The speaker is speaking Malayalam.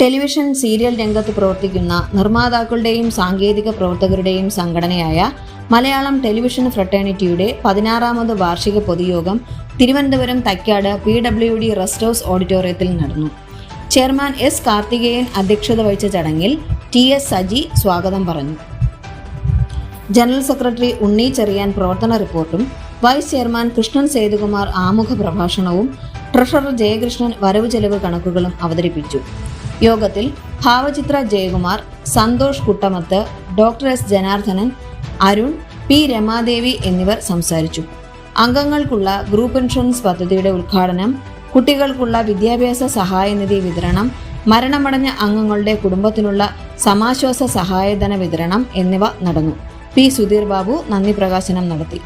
ടെലിവിഷൻ സീരിയൽ രംഗത്ത് പ്രവർത്തിക്കുന്ന നിർമ്മാതാക്കളുടെയും സാങ്കേതിക പ്രവർത്തകരുടെയും സംഘടനയായ മലയാളം ടെലിവിഷൻ ഫ്രട്ടേണിറ്റിയുടെ പതിനാറാമത് വാർഷിക പൊതുയോഗം Thiruvananthapuram Thycaud P W D rest house ഓഡിറ്റോറിയത്തിൽ നടന്നു. ചെയർമാൻ എസ് കാർത്തികേയൻ അധ്യക്ഷത വഹിച്ച ചടങ്ങിൽ ടി എസ് സജി സ്വാഗതം പറഞ്ഞു. ജനറൽ സെക്രട്ടറി ഉണ്ണി ചെറിയാൻ പ്രവർത്തന റിപ്പോർട്ടും വൈസ് ചെയർമാൻ കൃഷ്ണൻ സേതുകുമാർ ആമുഖ പ്രഭാഷണവും ട്രഷറർ ജയകൃഷ്ണൻ വരവ് ചെലവ് കണക്കുകളും അവതരിപ്പിച്ചു. യോഗത്തിൽ Bhavachitra Jayakumar Santhosh Kuttamath doctor S Janardhanan Arun P Ramadevi എന്നിവർ സംസാരിച്ചു. അംഗങ്ങൾക്കുള്ള ഗ്രൂപ്പ് ഇൻഷുറൻസ് പദ്ധതിയുടെ ഉദ്ഘാടനം കുട്ടികൾക്കുള്ള വിദ്യാഭ്യാസ സഹായനിധി വിതരണം മരണമടഞ്ഞ അംഗങ്ങളുടെ കുടുംബത്തിനുള്ള സമാശ്വാസ സഹായധന വിതരണം എന്നിവ നടന്നു. പി സുധീർ ബാബു നന്ദി പ്രകാശനം നടത്തി.